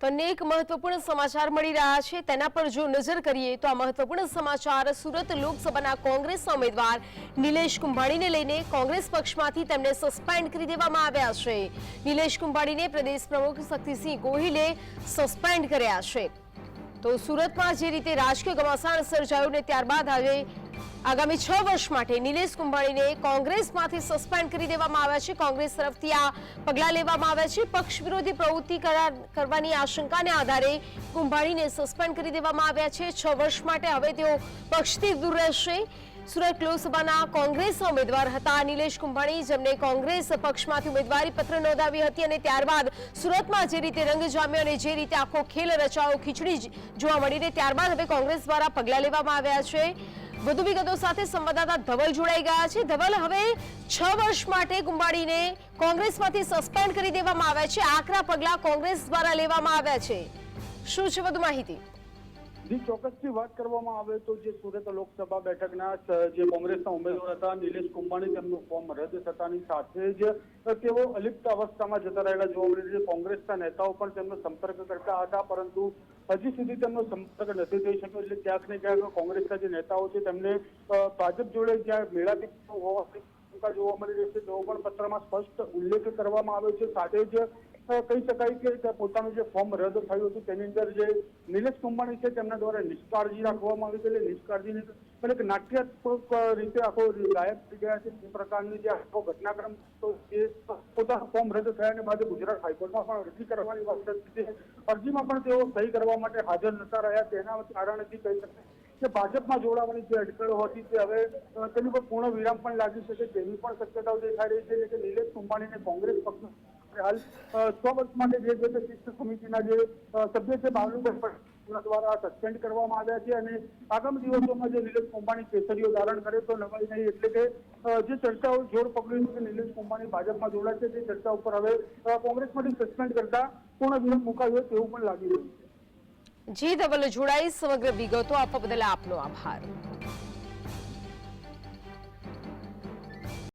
તો અનેક મહત્વપૂર્ણ સમાચાર મળી રહ્યા છે. તેના પર જો નજર કરીએ તો આ મહત્વપૂર્ણ સમાચાર સુરત લોકસભાના કોંગ્રેસના ઉમેદવાર નિલેશ કુંભાણીને લઈને કોંગ્રેસ પક્ષમાંથી તેમને સસ્પેન્ડ કરી દેવામાં આવ્યા છે. નિલેશ કુંભાણીને પ્રદેશ પ્રમુખ શક્તિસિંહ ગોહિલે સસ્પેન્ડ કર્યા છે. તો સુરતમાં જે રીતે રાજકીય ઘમાસાણ સર્જાયું ને ત્યારબાદ હવે આગામી છ વર્ષ માટે નિલેશ કુંભાણીને કોંગ્રેસમાંથી સસ્પેન્ડ કરી દેવામાં આવ્યા છે. કોંગ્રેસ તરફથી આ પગલાં લેવામાં આવ્યા છે. પક્ષ વિરોધી પ્રવૃત્તિ કરા- કરવાની આશંકાને આધારે કુંભાણીને સસ્પેન્ડ કરી દેવામાં આવ્યા છે. છ વર્ષ માટે હવે તેઓ પક્ષથી દૂર રહેશે. સુરત લોકસભાના કોંગ્રેસના ઉમેદવાર હતા નિલેશ કુંભાણી, જેમને કોંગ્રેસ પક્ષમાંથી ઉમેદવારી પત્ર નોંધાવી હતી અને ત્યારબાદ સુરતમાં જે રીતે રંગ જામ્યો અને જે રીતે આખો ખેલ રચાયો, ખીચડી જોવા રહી ત્યારબાદ હવે કોંગ્રેસ દ્વારા પગલાં લેવામાં આવ્યા છે. વધુ વિગતો સાથે સંવાદદાતા ધવલ જોડાઈ ગયા છે. ધવલ, હવે છ વર્ષ માટે કુંભાણીને કોંગ્રેસમાંથી સસ્પેન્ડ કરી દેવામાં આવ્યા છે. આકરા પગલાં કોંગ્રેસ દ્વારા લેવામાં આવ્યા છે. શું છે વધુ માહિતી? જી, ચોક્કસથી વાત કરવામાં આવે તો જે સુરત લોકસભા બેઠકના જે કોંગ્રેસના ઉમેદવાર હતા, નિલેશ કુંભાણી, તેમનું ફોર્મ રદ થતાની સાથે જ તેઓ અલિપ્ત અવસ્થામાં જતા રહેલા જોવા મળી છે. કોંગ્રેસના નેતાઓ પણ તેમનો સંપર્ક કરતા હતા, પરંતુ હજી સુધી તેમનો સંપર્ક નથી થઈ શક્યો. એટલે ક્યાંક ને ક્યાંક કોંગ્રેસના જે નેતાઓ છે, તેમને ભાજપ જોડે જ્યાં મેળાપી હોવાથી જોવા મળી રહી છે તેવો પણ પત્રમાં સ્પષ્ટ ઉલ્લેખ કરવામાં આવ્યો છે. સાથે જ કહી શકાય કે પોતાનું જે ફોર્મ રદ થયું હતું, તેની અંદર જે નિલેશ કુંભાણી છે, તેમના દ્વારા નિષ્કાળજી રાખવામાં આવી એટલે નિષ્કાળજીને એટલે એક નાટ્યાત્મક રીતે આખો ગાયબ થઈ ગયા છે. તે પ્રકારની જે આખો ઘટનાક્રમ તો એ પોતાના ફોર્મ રદ થયાને બાદ ગુજરાત હાઈકોર્ટમાં પણ અરજી કરવાની વાત છે અરજીમાં પણ તેઓ સહી કરવા માટે હાજર નતા રહ્યા. તેના કારણેથી કહી શકાય કે ભાજપમાં જોડાવાની જે અટકળો હતી, તે હવે તેની પર પૂર્ણ વિરામ પણ લાગી શકે તેવી પણ શક્યતાઓ દેખાઈ રહી છે. કે નિલેશ કુંભાણીને કોંગ્રેસ પક્ષ હાલ છ વર્ષ માટે જે છે તે શિસ્ત સમિતિના જે સભ્ય છે બાવલુભાઈ દ્વારા સસ્પેન્ડ કરવામાં આવ્યા છે અને આગામી દિવસોમાં જે નિલેશ કુંભાણી કેસરીઓ ધારણ કરે તો નવાઈ નહીં, એટલે કે જે ચર્ચાઓ જોર પકડ્યું છે કે નિલેશ કુંભાણી ભાજપમાં જોડાય છે, તે ચર્ચા ઉપર હવે કોંગ્રેસમાંથી સસ્પેન્ડ કરતા પૂર્ણ વિરામ મુકાયો તેવું પણ લાગી રહ્યું છે. જી ધવલ જોડાઈ સમગ્ર વિગતો આપવા બદલ આપનો આભાર.